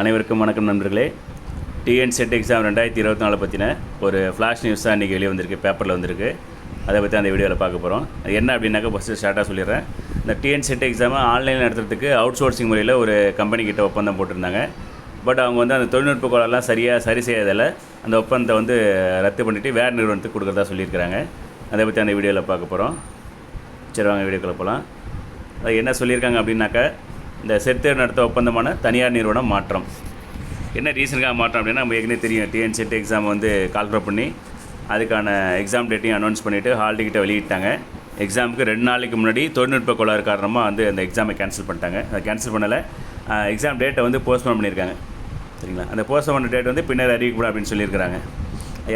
அனைவருக்கும் வணக்கம் நண்பர்களே. டிஎன் செட் எக்ஸாம் ரெண்டாயிரத்தி இருபத்தி நாலு பற்றின ஒரு ஃப்ளாஷ் நியூஸ் தான் இன்றைக்கி வெளியே வந்திருக்கு பேப்பரில் வந்திருக்கு. அதை பற்றி அந்த வீடியோவில் பார்க்க போகிறோம் அது என்ன அப்படின்னாக்கா ஃபஸ்ட்டு ஸ்டார்ட்டாக சொல்லிடுறேன். இந்த டிஎன் செட் எக்ஸாமை ஆன்லைனில் நடத்துறதுக்கு அவுட் சோர்சிங் முறையில் ஒரு கம்பெனி கிட்ட ஒப்பந்தம் போட்டிருந்தாங்க. பட் அவங்க வந்து அந்த தொழில்நுட்ப கோளெல்லாம் சரியாக சரி செய்யாதால் அந்த ஒப்பந்தத்தை வந்து ரத்து பண்ணிவிட்டு வேறு நிறுவனத்துக்கு கொடுக்குறதா சொல்லியிருக்கிறாங்க. அதை பற்றி அந்த வீடியோவில் பார்க்க போகிறோம் சரி வாங்க வீடியோக்குள்ளே போகலாம் அது என்ன சொல்லியிருக்காங்க அப்படின்னாக்கா இந்த செத்தேர் நடத்த ஒப்பந்தமான தனியார் நிறுவனம் மாற்றம். என்ன ரீசனுக்காக மாற்றம் அப்படின்னா நம்ம ஏற்கனவே தெரியும் டிஎன்செட் எக்ஸாம் வந்து கால்குலேட் பண்ணி அதுக்கான எக்ஸாம் டேட்டையும் அனௌன்ஸ் பண்ணிவிட்டு ஹால் டிக்கெட்டை வெளியிட்டாங்க. எக்ஸாமுக்கு ரெண்டு நாளைக்கு முன்னாடி தொழில்நுட்ப கோளாறு காரணமாக வந்து அந்த எக்ஸாமை கேன்சல் பண்ணிட்டாங்க. அதை கேன்சல் பண்ணலை. எக்ஸாம் டேட்டை வந்து போஸ்ட்போன் பண்ணியிருக்காங்க. சரிங்களா? அந்த போஸ்ட்போன் பண்ண டேட் வந்து பின்னர் அறிவிக்கப்படும் அப்படின்னு சொல்லியிருக்கிறாங்க.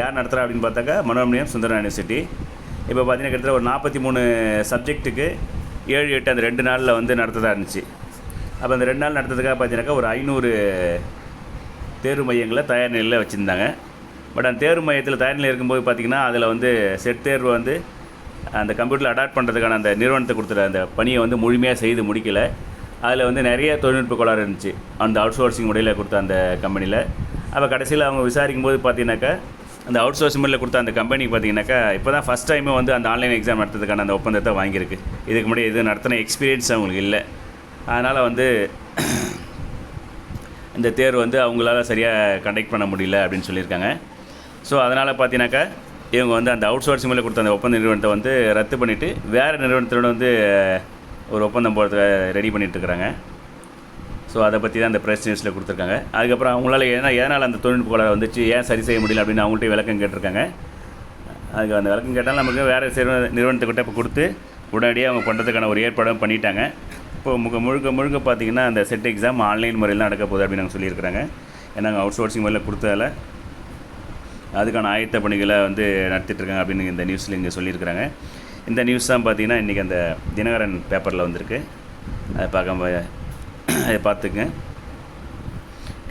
யார் நடத்துகிறா அப்படின்னு பார்த்தாக்கா மனோரமணியம் சுந்தரா யூனிவர்சிட்டி இப்போ பார்த்தீங்கன்னா கிட்டத்தட்ட ஒரு நாற்பத்தி மூணு சப்ஜெக்ட்டுக்கு ஏழு எட்டு அந்த ரெண்டு நாளில் வந்து நடத்ததா இருந்துச்சு. அப்போ அந்த ரெண்டு நாள் நடத்துறதுக்காக பார்த்தீங்கன்னாக்கா ஒரு ஐநூறு தேர்வு மையங்களை தயார் நிலையில் வச்சுருந்தாங்க. பட் அந்த தேர்வு மையத்தில் தயார் நிலையில் இருக்கும்போது பார்த்திங்கன்னா அதில் வந்து செட் தேர்வு வந்து அந்த கம்ப்யூட்டரில் அடாப்ட் பண்ணுறதுக்கான அந்த நிறுவனத்தை கொடுத்துற அந்த பணியை வந்து முழுமையாக செய்து முடிக்கலை. அதில் வந்து நிறைய தொழில்நுட்ப கோளாறு இருந்துச்சு. அந்த அவுட் சோர்சிங் முறையில் கொடுத்த அந்த கம்பெனியில் அப்போ கடைசியில் அவங்க விசாரிக்கும் போது பார்த்தீங்கன்னாக்கா அந்த அவுட் சோர்சிங் முறையில் கொடுத்த அந்த கம்பெனிக்கு பார்த்தீங்கன்னாக்கா இப்போ தான் ஃபஸ்ட் டைமே வந்து அந்த ஆன்லைன் எக்ஸாம் நடத்துறதுக்கான அந்த ஒப்பந்தத்தை வாங்கியிருக்கு. இதுக்கு முன்னாடி இது நடத்தின எக்ஸ்பீரியன்ஸ் அவங்களுக்கு இல்லை. அதனால் வந்து இந்த தேர்வு வந்து அவங்களால சரியாக கண்டக்ட் பண்ண முடியல அப்படின்னு சொல்லியிருக்காங்க. ஸோ அதனால் பார்த்தீங்கன்னாக்கா இவங்க வந்து அந்த அவுட் சோர்ஸ் மேலே கொடுத்த அந்த ஒப்பந்த நிறுவனத்தை வந்து ரத்து பண்ணிவிட்டு வேறு நிறுவனத்தோட வந்து ஒரு ஒப்பந்தம் போகிறதுக்கு ரெடி பண்ணிகிட்ருக்குறாங்க ஸோ அதை பற்றி தான் அந்த ப்ரெஸ் நியூஸில் கொடுத்துருக்காங்க. அதுக்கப்புறம் அவங்களால ஏன்னா ஏனால் அந்த தொழில்நுட்ப கோளாறு வந்துச்சு ஏன் சரி செய்ய முடியல அப்படின்னு அவங்கள்ட்ட விளக்கம் கேட்டிருக்காங்க. அதுக்கு அந்த விளக்கம் கேட்டால் நமக்கு வேறு நிறுவன நிறுவனத்துக்கிட்ட இப்போ கொடுத்து உடனடியாக அவங்க பண்ணுறதுக்கான ஒரு ஏற்பாடும் பண்ணிட்டாங்க. இப்போ முக முழுக்க முழுக்க பார்த்தீங்கன்னா அந்த செட் எக்ஸாம் ஆன்லைன் முறையில் நடக்க போகுது அப்படின்னு நாங்கள் சொல்லியிருக்கிறாங்க. ஏன்னா நாங்கள் அவுட் சோர்சிங் முறையில் கொடுத்ததால் அதுக்கான ஆயத்த பணிகளை வந்து நடத்திட்டுருக்காங்க அப்படின்னு இந்த நியூஸில் இங்கே சொல்லியிருக்கிறாங்க. இந்த நியூஸ் தான் பார்த்தீங்கன்னா இன்றைக்கி அந்த தினகரன் பேப்பரில் வந்திருக்கு. அதை பார்க்க அதை பார்த்துக்குங்க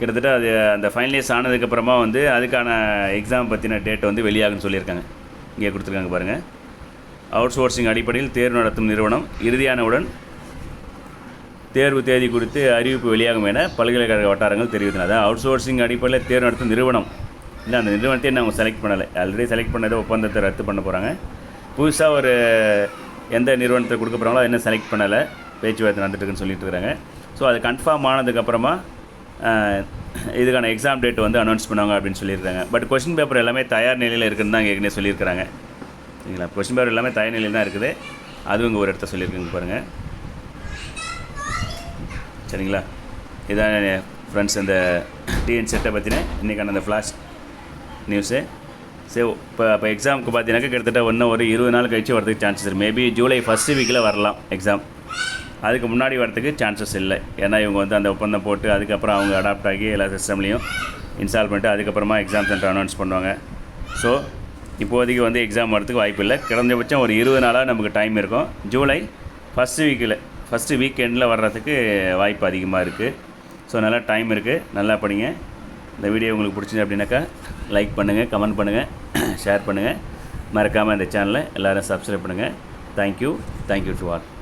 கிட்டத்தட்ட அது அந்த ஃபைனலைஸ் ஆனதுக்கப்புறமா வந்து அதுக்கான எக்ஸாம் பற்றின டேட் வந்து வெளியாகுன்னு சொல்லியிருக்காங்க. இங்கே கொடுத்துருக்காங்க பாருங்கள் அவுட் சோர்சிங் அடிப்படையில் தேர்வு நடத்தும் நிறுவனம் இறுதியானவுடன் தேர்வு தேதி குறித்து அறிவிப்பு வெளியாகும் என பல்கலைக்கழக வட்டாரங்கள் தெரிவித்தன. அதாவது அவுட் சோர்சிங் அடிப்படையில் தேர்வு நடத்தும் நிறுவனம். இல்லை அந்த நிறுவனத்தை அவங்க செலக்ட் பண்ணலை. ஆல்ரெடி செலக்ட் பண்ணதை ஒப்பந்தத்தை ரத்து பண்ண போகிறாங்க புதுசாக ஒரு எந்த நிறுவனத்தை கொடுக்க போகிறாங்களோ அதை இன்னும் செலக்ட் பண்ணலை. பேச்சுவார்த்தை நடந்துட்டுருக்குன்னு சொல்லிட்டு இருக்கிறாங்க ஸோ அது கன்ஃபார்ம் ஆனதுக்கப்புறமா இதுக்கான எக்ஸாம் டேட் வந்து அனௌன்ஸ் பண்ணுவாங்க அப்படின்னு சொல்லியிருக்காங்க. பட் கொஷின் பேப்பர் எல்லாமே தயார் நிலையில் இருக்குன்னு தான் ஏற்கனவே சொல்லியிருக்கிறாங்க. சரிங்களா? கொஷின் பேப்பர் எல்லாமே தயார் நிலையில் தான் இருக்குது. அதுவும் இங்கே ஒரு இடத்த சொல்லியிருக்குங்க பாருங்கள் சரிங்களா? இதான் ஃப்ரெண்ட்ஸ் இந்த டிஎன் செட்டை பற்றின இன்றைக்கான அந்த ஃப்ளாஷ் நியூஸு சரி இப்போ இப்போ எக்ஸாமுக்கு பார்த்தீங்கன்னாக்கா கிட்டத்தட்ட ஒன்று ஒரு இருபது நாள் கழிச்சு வரதுக்கு சான்சஸ் இருக்குது மேபி ஜூலை ஃபஸ்ட்டு வீக்கில் வரலாம் எக்ஸாம் அதுக்கு முன்னாடி வரதுக்கு சான்சஸ் இல்லை. ஏன்னா இவங்க வந்து அந்த ஒப்பந்தம் போட்டு அதுக்கப்புறம் அவங்க அடாப்ட் ஆகி எல்லா சிஸ்டம்லேயும் இன்ஸ்டால் பண்ணிட்டு அதுக்கப்புறமா எக்ஸாம் சென்டர் அனௌன்ஸ் பண்ணுவாங்க. ஸோ இப்போதைக்கு வந்து எக்ஸாம் வரதுக்கு வாய்ப்பு இல்லை. கிடந்தபட்சம் ஒரு இருபது நாளாக நமக்கு டைம் இருக்கும். ஜூலை ஃபஸ்ட்டு வீக்கில் ஃபஸ்ட்டு வீக்கெண்டில் வர்றதுக்கு வாய்ப்பு அதிகமாக இருக்குது ஸோ நல்லா டைம் இருக்குது நல்லா படிங்க. இந்த வீடியோ உங்களுக்கு பிடிச்சிது அப்படின்னாக்கா லைக் பண்ணுங்கள் கமெண்ட் பண்ணுங்கள் ஷேர் பண்ணுங்கள் மறக்காமல் இந்த சேனலை எல்லோரும் சப்ஸ்கிரைப் பண்ணுங்கள் தேங்க்யூ தேங்க்யூ டு ஆல்